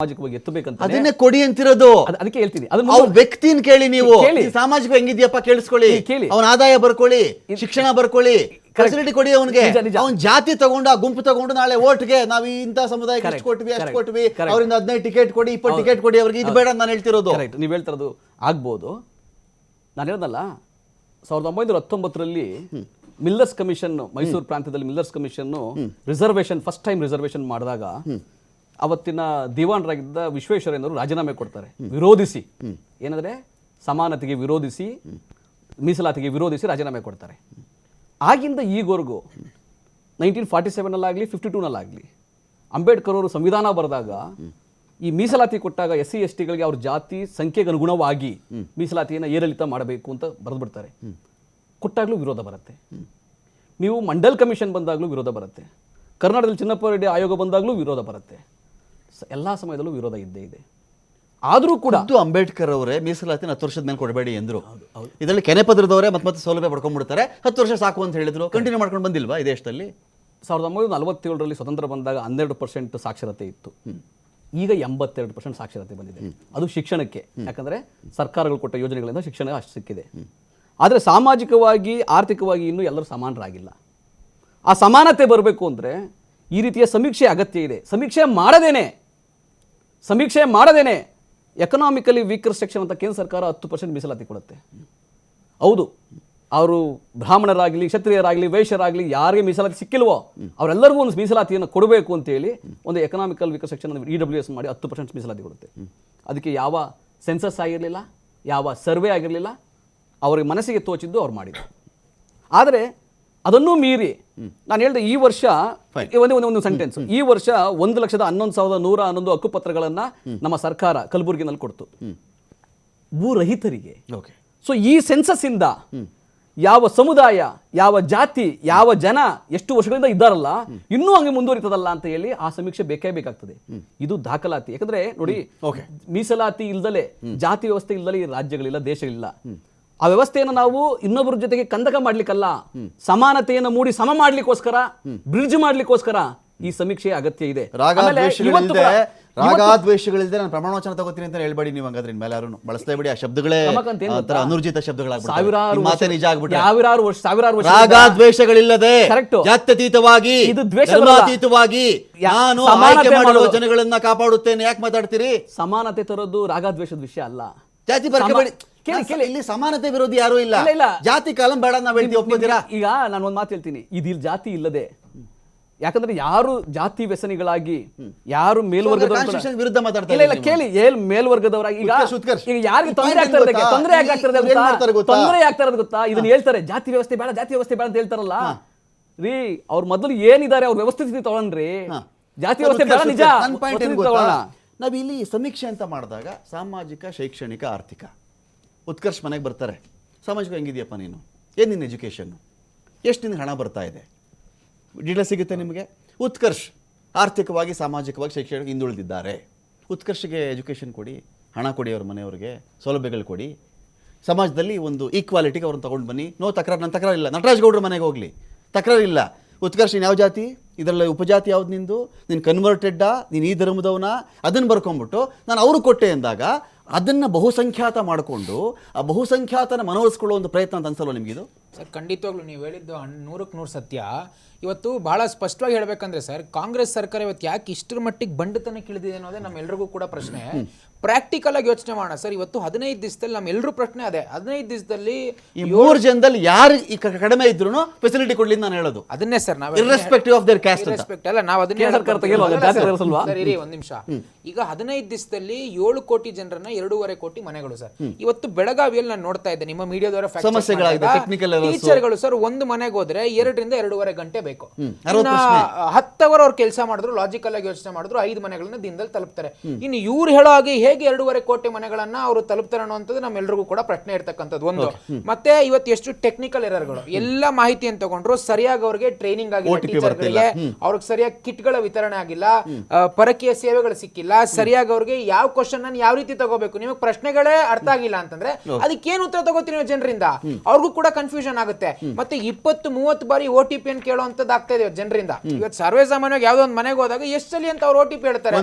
ಸಾಮಾಜಿಕವಾಗಿ ಎತ್ತಬೇಕಂತ ಅದನ್ನೇ ಕೊಡಿ ಅಂತಿರೋದು. ಅದ್- ಅದಕ್ಕೆ ಹೇಳ್ತೀನಿ. ಅದನ್ನ ವ್ಯಕ್ತಿನ ಕೇಳಿ ನೀವು. ಸಾಮಾಜಿಕ ಹೆಂಗಿದ್ಯಪ್ಪ ಕೇಳಿಸ್ಕೊಳ್ಳಿ. ಕೇಳಿ. ಅವನ ಆದಾಯ ಬರ್ಕೊಳ್ಳಿ ಶಿಕ್ಷಣ ಬರ್ಕೊಳ್ಳಿ ಫೆಸಿಲಿಟಿ ಕೊಡಿ ಅವನಿಗೆ. ಅವನ್ ಜಾತಿ ತಗೊಂಡು ಆ ಗುಂಪು ತಗೊಂಡು ನಾಳೆ ಓಟ್ಗೆ ನಾವು ಇಂಥ ಸಮುದಾಯ ಎಷ್ಟು ಕೊಟ್ವಿ ಅಷ್ಟು ಕೊಟ್ವಿ. ಅವರಿಂದ ಹದಿನೈದು ಟಿಕೆಟ್ ಕೊಡಿ ಇಪ್ಪತ್ತು ಟಿಕೆಟ್ ಕೊಡಿ ಅವ್ರಿಗೆ ಇದು ಬೇಡ ನಾನು ಹೇಳ್ತಿರೋದು. ಕರೆಕ್ಟ್ ನೀವು ಹೇಳ್ತಿರೋದು ಆಗ್ಬೋದು. ನಾನು ಹೇಳ್ದಲ್ಲ ಸಾವಿರದ ಒಂಬೈನೂರ ಹತ್ತೊಂಬತ್ತರಲ್ಲಿ ಮಿಲ್ಲರ್ಸ್ ಕಮಿಷನ್ ಮೈಸೂರು ಪ್ರಾಂತ್ಯದಲ್ಲಿ Millers commission reservation first time reservation ಮಾಡಿದಾಗ ಅವತ್ತಿನ ದಿವಾನರಾಗಿದ್ದ ವಿಶ್ವೇಶ್ವರಯ್ಯನವರು ರಾಜೀನಾಮೆ ಕೊಡ್ತಾರೆ. ವಿರೋಧಿಸಿ. ಏನಂದ್ರೆ ಸಮಾನತೆಗೆ ವಿರೋಧಿಸಿ, ಮೀಸಲಾತಿಗೆ ವಿರೋಧಿಸಿ ರಾಜೀನಾಮೆ ಕೊಡ್ತಾರೆ. ಆಗಿಂದ ಈಗವರೆಗೂ ನೈನ್ಟೀನ್ ಫಾರ್ಟಿ ಸೆವೆನಲ್ಲಾಗಲಿ ಫಿಫ್ಟಿ ಟೂನಲ್ಲಾಗಲಿ ಅಂಬೇಡ್ಕರ್ ಅವರು ಸಂವಿಧಾನ ಬರೆದಾಗ ಈ ಮೀಸಲಾತಿ ಕೊಟ್ಟಾಗ ಎಸ್ ಸಿ ಎಸ್ ಟಿಗಳಿಗೆ ಅವ್ರ ಜಾತಿ ಸಂಖ್ಯೆಗೆ ಅನುಗುಣವಾಗಿ ಮೀಸಲಾತಿಯನ್ನು ಏರಿಳಿತ ಮಾಡಬೇಕು ಅಂತ ಬರೆದ್ಬಿಡ್ತಾರೆ. ಕೊಟ್ಟಾಗಲೂ ವಿರೋಧ ಬರುತ್ತೆ. ನೀವು ಮಂಡಲ್ ಕಮಿಷನ್ ಬಂದಾಗಲೂ ವಿರೋಧ ಬರುತ್ತೆ. ಕರ್ನಾಟಕದಲ್ಲಿ ಚಿನ್ನಪ್ಪ ರೆಡ್ಡಿ ಆಯೋಗ ಬಂದಾಗಲೂ ವಿರೋಧ ಬರುತ್ತೆ. ಎಲ್ಲಾ ಸಮಯದಲ್ಲೂ ವಿರೋಧ ಇದ್ದೇ ಇದೆ. ಆದರೂ ಕೂಡ ಅದು ಅಂಬೇಡ್ಕರ್ ಅವರೇ ಮೀಸಲಾತಿನ ಹತ್ತು ವರ್ಷದ ಮೇಲೆ ಕೊಡಬೇಡಿ ಎಂದರು. ಇದರಲ್ಲಿ ಕೆನೆಪದ್ರದವರೇ ಮತ್ತೆ ಮತ್ತೆ ಸೌಲಭ್ಯ ಪಡ್ಕೊಂಡ್ಬಿಡ್ತಾರೆ. ಹತ್ತು ವರ್ಷ ಸಾಕು ಅಂತ ಹೇಳಿದ್ರು. ಕಂಟಿನ್ಯೂ ಮಾಡ್ಕೊಂಡು ಬಂದಿಲ್ವಾ ಈ ದೇಶದಲ್ಲಿ? ಸಾವಿರದ ಒಂಬೈನೂರ ನಲವತ್ತೇಳರಲ್ಲಿ ಸ್ವತಂತ್ರ ಬಂದಾಗ ಹನ್ನೆರಡು ಪರ್ಸೆಂಟ್ ಸಾಕ್ಷರತೆ ಇತ್ತು. ಈಗ ಎಂಬತ್ತೆರಡು ಪರ್ಸೆಂಟ್ ಸಾಕ್ಷರತೆ ಬಂದಿದೆ. ಅದು ಶಿಕ್ಷಣಕ್ಕೆ. ಯಾಕಂದ್ರೆ ಸರ್ಕಾರಗಳು ಕೊಟ್ಟ ಯೋಜನೆಗಳಿಂದ ಶಿಕ್ಷಣ ಅಷ್ಟು ಸಿಕ್ಕಿದೆ. ಆದರೆ ಸಾಮಾಜಿಕವಾಗಿ ಆರ್ಥಿಕವಾಗಿ ಇನ್ನೂ ಎಲ್ಲರೂ ಸಮಾನರಾಗಿಲ್ಲ. ಆ ಸಮಾನತೆ ಬರಬೇಕು ಅಂದರೆ ಈ ರೀತಿಯ ಸಮೀಕ್ಷೆ ಅಗತ್ಯ ಇದೆ. ಸಮೀಕ್ಷೆ ಮಾಡದೇನೆ. ಸಮೀಕ್ಷೆ ಮಾಡದೇನೆ ಎಕನಾಮಿಕಲಿ ವೀಕರ್ ಸೆಕ್ಷನ್ ಅಂತ ಕೇಂದ್ರ ಸರ್ಕಾರ ಹತ್ತು ಪರ್ಸೆಂಟ್ ಮೀಸಲಾತಿ ಕೊಡುತ್ತೆ. ಹೌದು, ಅವರು ಬ್ರಾಹ್ಮಣರಾಗಲಿ, ಕ್ಷತ್ರಿಯರಾಗಲಿ, ವೈಶ್ಯರಾಗಲಿ ಯಾರಿಗೆ ಮೀಸಲಾತಿ ಸಿಕ್ಕಿಲ್ವೋ ಅವರೆಲ್ಲರಿಗೂ ಒಂದು ಮೀಸಲಾತಿಯನ್ನು ಕೊಡಬೇಕು ಅಂತೇಳಿ ಒಂದು economical weaker section E W S ಮಾಡಿ ಹತ್ತು ಪರ್ಸೆಂಟ್ ಮೀಸಲಾತಿ ಕೊಡುತ್ತೆ. ಅದಕ್ಕೆ ಯಾವ ಸೆನ್ಸಸ್ ಆಗಿರಲಿಲ್ಲ, ಯಾವ ಸರ್ವೆ ಆಗಿರಲಿಲ್ಲ, ಅವ್ರಿಗೆ ಮನಸ್ಸಿಗೆ ತೋಚಿದ್ದು ಅವ್ರು ಮಾಡಿದ್ರು ಆದರೆ ಅದನ್ನೂ ಮೀರಿ ನಾನು ಹೇಳಿದೆ ಈ ವರ್ಷ ಒಂದೇ ಒಂದು ಒಂದು ಸೆಂಟೆನ್ಸ್ ಈ ವರ್ಷ ಒಂದು ಲಕ್ಷದ ಹನ್ನೊಂದು ಸಾವಿರದ ನೂರ ಹನ್ನೊಂದು ಹಕ್ಕುಪತ್ರಗಳನ್ನ ನಮ್ಮ ಸರ್ಕಾರ ಕಲಬುರಗಿನಲ್ಲಿ ಕೊಡ್ತು. ಭೂರಹಿತರಿಗೆ. ಸೊ ಈ ಸೆನ್ಸಸ್ ಇಂದ ಯಾವ ಸಮುದಾಯ ಯಾವ ಜಾತಿ ಯಾವ ಜನ ಎಷ್ಟು ವರ್ಷಗಳಿಂದ ಇದ್ದಾರಲ್ಲ ಇನ್ನೂ ಹಂಗೆ ಮುಂದುವರಿತದಲ್ಲ ಅಂತ ಹೇಳಿ ಆ ಸಮೀಕ್ಷೆ ಬೇಕೇ ಬೇಕಾಗ್ತದೆ. ಇದು ದಾಖಲಾತಿ. ಯಾಕಂದ್ರೆ ನೋಡಿ. ಮೀಸಲಾತಿ ಇಲ್ದಲೆ ಜಾತಿ ವ್ಯವಸ್ಥೆ ಇಲ್ದಲೆ ಈ ರಾಜ್ಯಗಳಿಲ್ಲ ದೇಶಗಳಿಲ್ಲ. ಆ ವ್ಯವಸ್ಥೆಯನ್ನು ನಾವು ಇನ್ನೊಬ್ಬರ ಜೊತೆಗೆ ಕಂದಕ ಮಾಡ್ಲಿಕ್ಕಲ್ಲ ಸಮಾನತೆಯನ್ನು ಮೂಡಿ ಸಮ ಮಾಡ್ಲಿಕ್ಕೋಸ್ಕರ ಬ್ರಿಡ್ಜ್ ಮಾಡ್ಲಿಕ್ಕೋಸ್ಕರ ಈ ಸಮೀಕ್ಷೆ ಅಗತ್ಯ ಇದೆ. ರಾಗಾದ್ವೇಷಗಳಿಲ್ಲದೆ ನಾನು ಪ್ರಮಾಣವಚನ ತಗೋತೀನಿ ಅಂತ ಹೇಳ್ಬೇಡಿ ನೀವು ಹಂಗಾದ್ರೆ ಮೇಲೆ ಯಾರು ಬಳಸ್ತಾ ಬಿಡಿ ಆ ಶಬ್ದಗಳೇ ಅನುರ್ಜಿತ ಶಬ್ದಗಳಾಗ್ಬಿಟ್ಟು ನಿಜ ಆಗ್ಬಿಟ್ಟು ಸಾವಿರಾರು ವರ್ಷ ಸಾವಿರಾರು ವರ್ಷ ರಾಗಾದ್ವೇಷಗಳಿಲ್ಲದೆ ಕರೆಕ್ಟ್ ಜಾತ್ಯತೀತವಾಗಿ ಇದು ದ್ವೇಷಾತೀತವಾಗಿ ನಾನು ಆಯ್ಕೆ ಮಾಡಿರುವ ಜನಗಳನ್ನ ಕಾಪಾಡುತ್ತೇನೆ. ಯಾಕೆ ಮಾತಾಡ್ತೀರಿ? ಸಮಾನತೆ ತರೋದು ರಾಗದ್ವೇಷದ ವಿಷಯ ಅಲ್ಲ. ಜಾತಿ ಬರ್ಕೆ ಸಮ- ಬೇಡಿ ಕೇಳಿ ಕೇಳಿ. ಇಲ್ಲಿ ಸಮಾನತೆ ವಿರೋಧಿ ಯಾರು ಇಲ್ಲ. ಇಲ್ಲ. ಜಾತಿ ಕಾಲಂ ಬೇಡ ನಾವು ಹೇಳ್ತೀವಿ ಒಪ್ಕೋತೀರಾ ಈಗ ನಾನು ಒಂದು ಮಾತು ಹೇಳ್ತೀನಿ. ಇದು ಇಲ್ಲಿ ಜಾತಿ ಇಲ್ಲದೆ ಯಾಕಂದ್ರೆ ಯಾರು ಜಾತಿ ವ್ಯಸನಿಗಳಾಗಿ ಯಾರು ಮೇಲ್ವರ್ಗದವರು ವಿರುದ್ಧ ಮಾತಾಡ್ತಾರೆ ಇಲ್ಲ ಕೇಳಿ. ಏಲ್ ಮೇಲ್ವರ್ಗದವರಾಗಿ ಈಗ. ಈಗ ಯಾರಿಗೆ ತೊಂದರೆ ಆಗ್ತಾ? ತೊಂದರೆ ಆಗ್ತಾ ಇರೋದು? ತೊಂದರೆ ಆಗ್ತಾ ಇರೋದು ಗೊತ್ತಾ? ಇದನ್ನ ಹೇಳ್ತಾರೆ ಜಾತಿ ವ್ಯವಸ್ಥೆ ಬೇಡ ಜಾತಿ ವ್ಯವಸ್ಥೆ ಬೇಡ ಅಂತ ಹೇಳ್ತಾರಲ್ಲ? ರೀ ಅವ್ರ ಮೊದಲು ಏನಿದ್ದಾರೆ ಅವ್ರ ವ್ಯವಸ್ಥೆ ಸ್ಥಿತಿ ತಗೊಂಡ್ರಿ ಜಾತಿ ವ್ಯವಸ್ಥೆ ಬೇಡ ನಿಜ. ನಾವ್ ಇಲ್ಲಿ ಸಮೀಕ್ಷೆ ಅಂತ ಮಾಡಿದಾಗ ಸಾಮಾಜಿಕ ಶೈಕ್ಷಣಿಕ ಆರ್ಥಿಕ ಉತ್ಕರ್ಷ್ ಮನೆಗೆ ಬರ್ತಾರೆ. ಸಾಮಾಜಿಕ ಹೆಂಗಿದೆಯಪ್ಪ ನೀನು? ಏನು ನಿನ್ನ ಎಜುಕೇಷನ್ನು ಎಷ್ಟು ನಿನ್ನ ಹಣ ಬರ್ತಾ ಇದೆ? ಡೀಟೇಲ್ ಸಿಗುತ್ತೆ ನಿಮಗೆ? ಉತ್ಕರ್ಷ್ ಆರ್ಥಿಕವಾಗಿ, ಸಾಮಾಜಿಕವಾಗಿ ಶೈಕ್ಷಣಿಕ ಹಿಂದುಳಿದಿದ್ದಾರೆ. ಉತ್ಕರ್ಷಿಗೆ ಎಜುಕೇಷನ್ ಕೊಡಿ, ಹಣ ಕೊಡಿ ಅವ್ರ ಮನೆಯವ್ರಿಗೆ, ಸೌಲಭ್ಯಗಳು ಕೊಡಿ. ಸಮಾಜದಲ್ಲಿ ಒಂದು ಈಕ್ವಾಲಿಟಿಗೆ ಅವ್ರನ್ನ ತೊಗೊಂಡು ಬನ್ನಿ. ನೋ ತಕರಾರು ನನ್ನ ತಕರಾರು ಇಲ್ಲ. ನಟರಾಜ್ ಗೌಡ್ರ ಮನೆಗೆ ಹೋಗಲಿ. ತಕರಾರು ಇಲ್ಲ. ಉತ್ಕರ್ಷ್ ಯಾವ ಜಾತಿ? ಇದರಲ್ಲಿ ಉಪಜಾತಿ ಯಾವ್ದು ನಿಂದು? ನೀನು ಕನ್ವರ್ಟೆಡ್ಡಾ ನೀನು ಈ ಧರ್ಮದವನ? ಅದನ್ನು ಬರ್ಕೊಂಬಿಟ್ಟು ನಾನು ಅವರು ಕೊಟ್ಟೆ ಅಂದಾಗ ಅದನ್ನು ಬಹುಸಂಖ್ಯಾತ ಮಾಡಿಕೊಂಡು ಆ ಬಹುಸಂಖ್ಯಾತನ ಮನವೊಲಿಸ್ಕೊಳ್ಳೋ ಒಂದು ಪ್ರಯತ್ನ ಅಂತ ಅನ್ಸಲ್ವ ನಿಮಗಿದು? ಸರ್ ಖಂಡಿತವಾಗ್ಲೂ ನೀವು ಹೇಳಿದ್ದು ಹಣ್- ನೂರಕ್ಕೆ ನೂರು ಸತ್ಯ. ಇವತ್ತು ಭಾಳ ಸ್ಪಷ್ಟವಾಗಿ ಹೇಳಬೇಕಂದ್ರೆ ಸರ್ ಕಾಂಗ್ರೆಸ್ ಸರ್ಕಾರ ಇವತ್ತು ಯಾಕೆ ಇಷ್ಟರ ಮಟ್ಟಿಗೆ ಬಂಡತನಕ್ಕೆ ಇಳಿದಿದೆ ಅನ್ನೋದೇ ನಮ್ಮೆಲ್ಲರಿಗೂ ಕೂಡ ಪ್ರಶ್ನೆ. ಪ್ರಾಕ್ಟಿಕಲ್ ಆಗಿ ಯೋಚನೆ ಮಾಡೋಣ ಸರ್ ಇವತ್ತು ಹದಿನೈದು ದಿವಸದಲ್ಲಿ ನಮ್ಮೆಲ್ಲರೂ ಪ್ರಶ್ನೆ ಅದೇ. ಹದಿನೈದು ದಿವಸದಲ್ಲಿ ಈ ಮೂರು ಜನದಲ್ಲಿ ಯಾರು ಈ ಕ- ಕಡಿಮೆ ಇದ್ರು ಫೆಸಿಲಿಟಿ ಕೊಡ್ಲಿ ನಾನು ಹೇಳೋದು. ಅದನ್ನೇ ಸರ್ ನಾವು ಇರ್ರೆಸ್ಪೆಕ್ಟಿವ್ ಆಫ್ ದೇರ್ ಕ್ಯಾಸ್ಟ್ ಅಂತ. Irrespect ಅಲ್ಲ ನಾವು ಅದನ್ನೇ ಕೇಂದ್ರ ಸರ್ಕಾರ ತೆಗೆಯಲ್ವಾ? ಅಲ್ಲ ಜಾತಿ ಸರ್, ಇರಿ ಒಂದ್ ನಿಮಿಷ. ಈಗ ಹದಿನೈದು ದಿವಸದಲ್ಲಿ ಏಳು ಕೋಟಿ ಜನರನ್ನ ಎರಡೂವರೆ ಕೋಟಿ ಮನೆಗಳು ಸರ್. ಇವತ್ತು ಬೆಳಗಾವಿಯಲ್ಲಿ ನಾನು ನೋಡ್ತಾ ಇದ್ದೆ ನಿಮ್ಮ ಮೀಡಿಯಾದವರ ಸಮಸ್ಯೆಗಳಾಗಿದೆ, technical errors. ಟೀಚರ್ಗಳು ಸರ್ ಒಂದು ಮನೆಗೆ ಹೋದ್ರೆ ಎರಡರಿಂದ ಎರಡೂವರೆ ಗಂಟೆ ಬೇಕು. ಹತ್ತು ಅವರ್ ಅವ್ರು ಕೆಲಸ ಮಾಡಿದ್ರು ಲಾಜಿಕಲ್ ಆಗಿ ಯೋಚನೆ ಮಾಡಿದ್ರು ಐದು ಮನೆಗಳನ್ನ ದಿನದಲ್ಲಿ ತಲುಪ್ತಾರೆ. ಇನ್ನು ಇವ್ರು ಹೇಳೋ ಹಾಗೆ ಹೇಗೆ ಎರಡೂವರೆ ಕೋಟಿ ಮನೆಗಳನ್ನ ಅವರು ತಲುಪ್ತಾರೆ ಅನ್ನೋಂಥದ್ದು ನಮ್ಮೆಲ್ಲರಿಗೂ ಕೂಡ ಪ್ರಶ್ನೆ ಇರ್ತಕ್ಕಂಥದ್ದು ಒಂದು. ಮತ್ತೆ ಇವತ್ತು ಎಷ್ಟು ಟೆಕ್ನಿಕಲ್ ಎರರ್ಗಳು ಎಲ್ಲ ಮಾಹಿತಿಯನ್ನು ತಗೊಂಡ್ರು ಸರಿಯಾಗಿ ಅವ್ರಿಗೆ ಟ್ರೈನಿಂಗ್ ಆಗಿಲ್ಲ ಟೀಚರ್ಗಳಿಗೆ ಅವ್ರಿಗೆ ಸರಿಯಾಗಿ ಕಿಟ್ಗಳ ವಿತರಣೆ ಆಗಿಲ್ಲ. ಪರಕೀಯ ಸೇವೆಗಳು ಸಿಕ್ಕಿಲ್ಲ. ಸರಿಯಾಗಿ ಅವ್ರಿಗೆ ಯಾವ ಕ್ವಶನ್ ನಾನು ಯಾವ ರೀತಿ ತಗೋಬೇಕು? ನಿಮಗೆ ಪ್ರಶ್ನೆಗಳೇ ಅರ್ಥ ಆಗಿಲ್ಲ ಅಂತಂದ್ರೆ ಅದಕ್ಕೇನು ಉತ್ತರ ತಗೋತೀನಿ ಜನರಿಂದ? ಅವ್ರಿಗೂ ಕೂಡ ಕನ್ಫ್ಯೂಷನ್ ಆಗುತ್ತೆ. ಮತ್ತೆ ಇಪ್ಪತ್ತು ಮೂವತ್ತು ಬಾರಿ ಓ ಟಿ ಪಿ ಅನ್ ಕೇಳುವಂತದ್ದು ಆಗ್ತಾ ಇದೆ ಜನರಿಂದ. ಇವತ್ತು ಸರ್ವೇ ಸಾಮಾನ್ಯವಾಗಿ ಯಾವ್ದೋ ಒಂದು ಮನೆಗೆ ಹೋದಾಗ ಎಷ್ಟು ಸಲ ಅಂತ ಅವ್ರು ಓ ಟಿ ಪಿ ಹೇಳ್ತಾರೆ.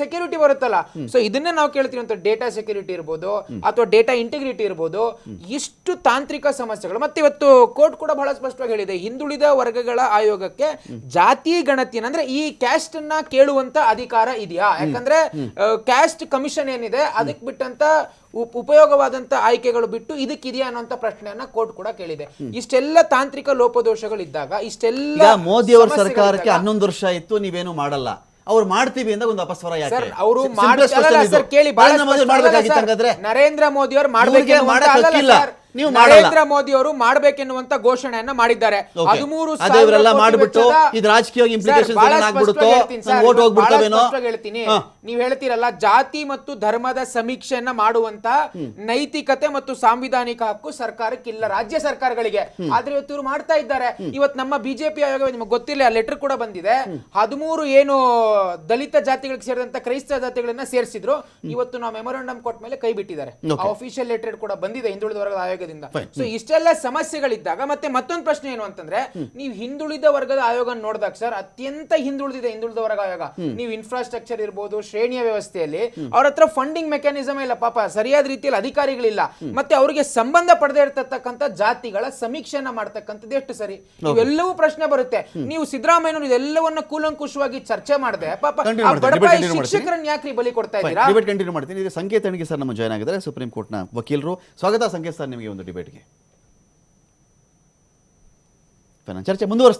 ಸೆಕ್ಯೂರಿಟಿ ಬರುತ್ತಲ್ಲ. ಸೊ ಇದನ್ನೇ ನಾವು ಕೇಳ್ತೀವಿ ಅಂತ ಡೇಟಾ ಸೆಕ್ಯೂರಿಟಿ ಇರ್ಬೋದು ಅಥವಾ ಡೇಟಾ ಇಂಟಿಗ್ರಿಟಿ ಇರ್ಬೋದು ಇಷ್ಟು ತಾಂತ್ರಿಕ ಸಮಸ್ಯೆಗಳು. ಮತ್ತೆ ಇವತ್ತು ಕೋರ್ಟ್ ಕೂಡ ಬಹಳ ಸ್ಪಷ್ಟವಾಗಿ ಹೇಳಿದೆ ಹಿಂದುಳಿದ ವರ್ಗಗಳ ಆಯೋಗಕ್ಕೆ ಜಾತಿ ಗಣತಿಯನ್ನ ಅಂದ್ರೆ ಈ ಕ್ಯಾಸ್ಟ್ ಅನ್ನ ಕೇಳುವಂತ ಅಧಿಕಾರ ಇದೆಯಾ? ಯಾಕಂದ್ರೆ ಕ್ಯಾಸ್ಟ್ ಕಮಿಷನ್ ಏನಿದೆ ಅದಕ್ಕೆ ಬಿಟ್ಟಂತ ಉಪ್- ಉಪಯೋಗವಾದಂತ ಆಯ್ಕೆಗಳು ಬಿಟ್ಟು ಇದಕ್ಕಿದೆಯಾ ಅನ್ನೋಂತ ಪ್ರಶ್ನೆಯನ್ನ ಕೋರ್ಟ್ ಕೂಡ ಕೇಳಿದೆ. ಇಷ್ಟೆಲ್ಲ ತಾಂತ್ರಿಕ ಲೋಪದೋಷಗಳಿದ್ದಾಗ ಇಷ್ಟೆಲ್ಲ ಮೋದಿ ಅವರ ಸರ್ಕಾರಕ್ಕೆ ಹನ್ನೊಂದು ವರ್ಷ ಇತ್ತು ನೀವೇನು ಮಾಡಲ್ಲ. ಅವ್ರು ಮಾಡ್ತೀವಿ ಅಂತ ಒಂದು ಅಪಸ್ವರ ಯಾಕೆ? ಅವರು ನರೇಂದ್ರ ಮೋದಿ ಅವರು ಮಾಡಬೇಕು ಮಾಡಕ್ ಹಕ್ಕಿಲ್ಲ. ನೀವು. ನರೇಂದ್ರ ಮೋದಿ ಅವರು ಮಾಡಬೇಕೆನ್ನುವಂತ ಘೋಷಣೆಯನ್ನ ಮಾಡಿದ್ದಾರೆ. ಹದಿಮೂರು ಇವರೆಲ್ಲ ಮಾಡ್ಬಿಟ್ಟು ಇದು ಆಗ್ಬಿಡುತ್ತೋ, ಸ್ಪಷ್ಟವಾಗಿ ಹೇಳ್ತೀನಿ ಹೋಗ್ಬಿಡ್ತವೇನೋ? ನೀವ್ ಹೇಳ್ತೀರಲ್ಲ ಜಾತಿ ಮತ್ತು ಧರ್ಮದ ಸಮೀಕ್ಷೆಯನ್ನ ಮಾಡುವಂತ ನೈತಿಕತೆ ಮತ್ತು ಸಾಂವಿಧಾನಿಕ ಹಕ್ಕು ಸರ್ಕಾರಕ್ಕಿಲ್ಲ ರಾಜ್ಯ ಸರ್ಕಾರಗಳಿಗೆ. ಆದ್ರೆ ಇವತ್ತು ಇವರು ಮಾಡ್ತಾ ಇದ್ದಾರೆ. ಇವತ್ತು ನಮ್ಮ ಬಿಜೆಪಿ ಆಯೋಗ ನಿಮಗೆ ಗೊತ್ತಿಲ್ಲ ಲೆಟರ್ ಕೂಡ ಬಂದಿದೆ. ಹದಿಮೂರು ಏನು ದಲಿತ ಜಾತಿಗಳಿಗೆ ಸೇರಿದಂತ ಕ್ರೈಸ್ತ ಜಾತಿಗಳನ್ನ ಸೇರಿಸಿದ್ರು. ಇವತ್ತು ನಾವು ಮೆಮೊರಾಂಡಮ್ ಕೊಟ್ಟ ಮೇಲೆ ಕೈ ಬಿಟ್ಟಿದ್ದಾರೆ. ಅಫಿಷಿಯಲ್ ಲೆಟರ್ ಕೂಡ ಬಂದಿದೆ ಹಿಂದುಳಿದ ವರ್ಗದ ಆಯೋಗದಿಂದ ಸೊ ಇಷ್ಟೆಲ್ಲ ಸಮಸ್ಯೆಗಳಿದ್ದಾಗ ಮತ್ತೆ ಮತ್ತೊಂದು ಪ್ರಶ್ನೆ ಏನು ಅಂತಂದ್ರೆ ನೀವು ಹಿಂದುಳಿದ ವರ್ಗದ ಆಯೋಗ ನೋಡಿದಾಗ ಸರ್ ಅತ್ಯಂತ ಹಿಂದುಳಿದಿದೆ ಹಿಂದುಳಿದ ವರ್ಗ ಆಯೋಗ. ನೀವು ಇನ್ಫ್ರಾಸ್ಟ್ರಕ್ಚರ್ ಇರ್ಬೋದು ಶ್ರೇಣಿಯ ವ್ಯವಸ್ಥೆಯಲ್ಲಿ ಅವ್ರ ಹತ್ರ ಫಂಡಿಂಗ್ ಮೆಕ್ಯಾನಿಸಮ್ ಇಲ್ಲ ಪಾಪ ಸರಿಯಾದ ರೀತಿಯಲ್ಲಿ ಅಧಿಕಾರಿಗಳಿಲ್ಲ. ಮತ್ತೆ ಅವರಿಗೆ ಸಂಬಂಧ ಪಡೆದೇ ಇರತಕ್ಕಂತ ಜಾತಿಗಳ ಸಮೀಕ್ಷೆಯನ್ನ ಮಾಡ್ತಕ್ಕಂಥದ್ದು ಎಷ್ಟು ಸರಿ? ಇವೆಲ್ಲವೂ ಪ್ರಶ್ನೆ ಬರುತ್ತೆ. ನೀವು ಸಿದ್ದರಾಮಯ್ಯನವರು ಇದೆಲ್ಲವನ್ನ ಕೂಲಂಕುಷವಾಗಿ ಚರ್ಚೆ ಮಾಡಿದೆ ಪಾಪ. ಶಿಕ್ಷಕರನ್ನ ಯಾಕ್ರಿ ಬಲಿ ಕೊಡ್ತಾ ಇದ್ದೀರಾ? ಸಂಕೇತ ಸರ್ ನಮ್ಮ ಜಾಯ್ನ್ ಆಗಿದ್ದಾರೆ. ಸುಪ್ರೀಂ ಕೋರ್ಟ್ನ ವಕೀಲರು. ಸ್ವಾಗತ ಸಂಕೇತ ಸರ್ ನಿಮಗೆ. ಒಂದು ಡಿಬೇಟ್ಗೆ ಚರ್ಚೆ ಮುಂದುವರಿಸ್ತೀನಿ